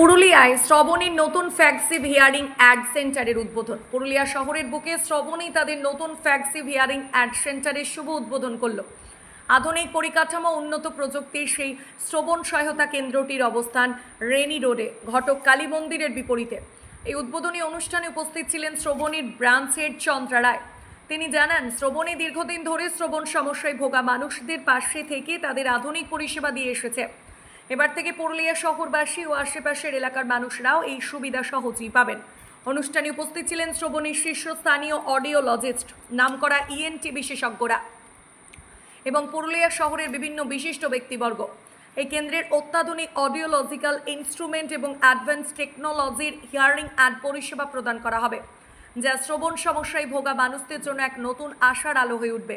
পুরুলিয়ায় শ্রবণীর নতুন ফ্যাক্সিভ hearing add সেন্টারের উদ্বোধন। পুরুলিয়া শহরের বুকে শ্রবণী তাদের নতুন ফ্যাক্সিভ হিয়ারিং অ্যাড সেন্টারের শুভ উদ্বোধন করল। আধুনিক পরিকাঠামো উন্নত প্রযুক্তির সেই শ্রবণ সহায়তা কেন্দ্রটির অবস্থান রেনি রোডে, ঘটক কালী মন্দিরের বিপরীতে। এই উদ্বোধনী অনুষ্ঠানে উপস্থিত ছিলেন শ্রবণীর ব্রাঞ্চ হেড চন্দ্রা রায়। তিনি জানান, শ্রবণী দীর্ঘদিন ধরে শ্রবণ সমস্যায় ভোগা মানুষদের পাশে থেকে তাদের আধুনিক পরিষেবা দিয়ে এসেছে। এবার থেকে পুরুলিয়া শহরবাসী ও আশেপাশের এলাকার মানুষরাও এই সুবিধা সহজেই পাবেন। অনুষ্ঠানে উপস্থিত ছিলেন শ্রবণীর শীর্ষস্থানীয় অডিওলজিস্ট নামকরা ইএনটি বিশেষজ্ঞরা এবং পুরুলিয়া শহরের বিভিন্ন বিশিষ্ট ব্যক্তিবর্গ। এই কেন্দ্রের অত্যাধুনিক অডিওলজিক্যাল ইনস্ট্রুমেন্ট এবং অ্যাডভান্স টেকনোলজির হিয়ারিং অ্যাড পরিষেবা প্রদান করা হবে, যা শ্রবণ সমস্যায় ভোগা মানুষদের জন্য এক নতুন আশার আলো হয়ে উঠবে।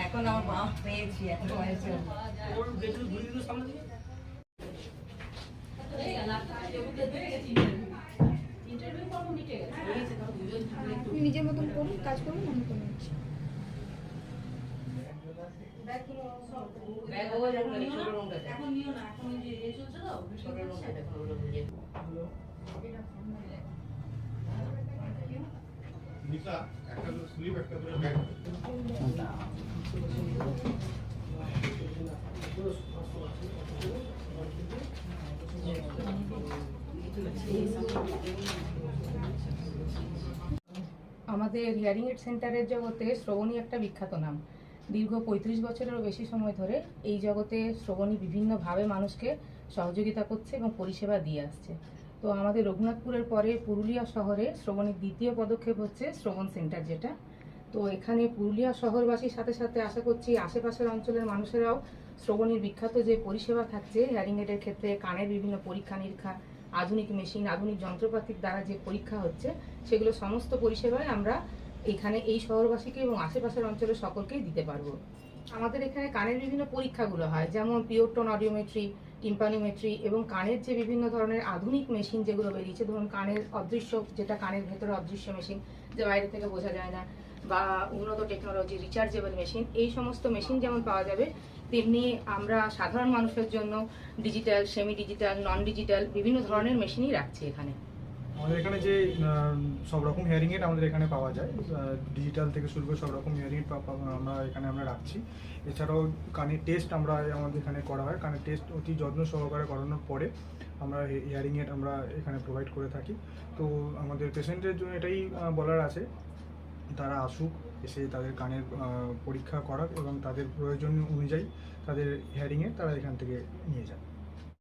এখন আমার পেয়েছি নিজের মতন করুন কাজ করুন আমি করে নিচ্ছি। ব্যাগ ও যখন ছোট রুমটা এখন নিও না এখন আমাদের হিয়ারিং এড সেন্টারের জগতে শ্রবণী একটা বিখ্যাত নাম। দীর্ঘ পঁয়ত্রিশ বছরেরও বেশি সময় ধরে এই জগতে শ্রবণী বিভিন্নভাবে মানুষকে সহযোগিতা করছে এবং পরিষেবা দিয়ে আসছে। তো আমাদের রঘুনাথপুরের পরে পুরুলিয়া শহরে শ্রবণের দ্বিতীয় পদক্ষেপ হচ্ছে শ্রবণ সেন্টার যেটা। তো এখানে পুরুলিয়া শহরবাসীর সাথে সাথে আশা করছি আশেপাশের অঞ্চলের মানুষেরাও শ্রবণের বিখ্যাত যে পরিষেবা থাকছে হ্যারিং এডের ক্ষেত্রে, কানের বিভিন্ন পরীক্ষা নিরীক্ষা, আধুনিক মেশিন আধুনিক যন্ত্রপাতির দ্বারা যে পরীক্ষা হচ্ছে, সেগুলো সমস্ত পরিষেবায় আমরা এখানে এই শহরবাসীকে এবং আশেপাশের অঞ্চলের সকলকেই দিতে পারব। আমাদের এখানে কানের বিভিন্ন পরীক্ষাগুলো হয়, যেমন পিওরটন অডিওমেট্রি টিম্পানিমেট্রি এবং কানের যে বিভিন্ন ধরনের আধুনিক মেশিন যেগুলো বেরিয়েছে, ধরুন কানের অদৃশ্য, যেটা কানের ভেতরে অদৃশ্য মেশিন যে বাইরে থেকে বোঝা যায় না, বা উন্নত টেকনোলজি রিচার্জেবল মেশিন এই সমস্ত মেশিন যেমন পাওয়া যাবে, তেমনি আমরা সাধারণ মানুষের জন্য digital semi digital non digital বিভিন্ন ধরনের মেশিনই রাখছি এখানে। আমাদের এখানে যে সব রকম হিয়ারিং এড আমাদের এখানে পাওয়া যায়। ডিজিটাল থেকে শুরু করে সব রকম হিয়ারিং এড আমরা এখানে, আমরা রাখছি। এছাড়াও কানের টেস্ট আমরা আমাদের এখানে করা হয়। কানের টেস্ট অতি যত্ন সহকারে করানোর পরে আমরা হিয়ারিং এড আমরা এখানে প্রোভাইড করে থাকি। তো আমাদের পেশেন্টের জন্য এটাই বলার আছে। তারা আসুক, এসে তাদের কানের পরীক্ষা করাক এবং তাদের প্রয়োজন অনুযায়ী তাদের হিয়ারিংয়ে তারা এখান থেকে নিয়ে যাক।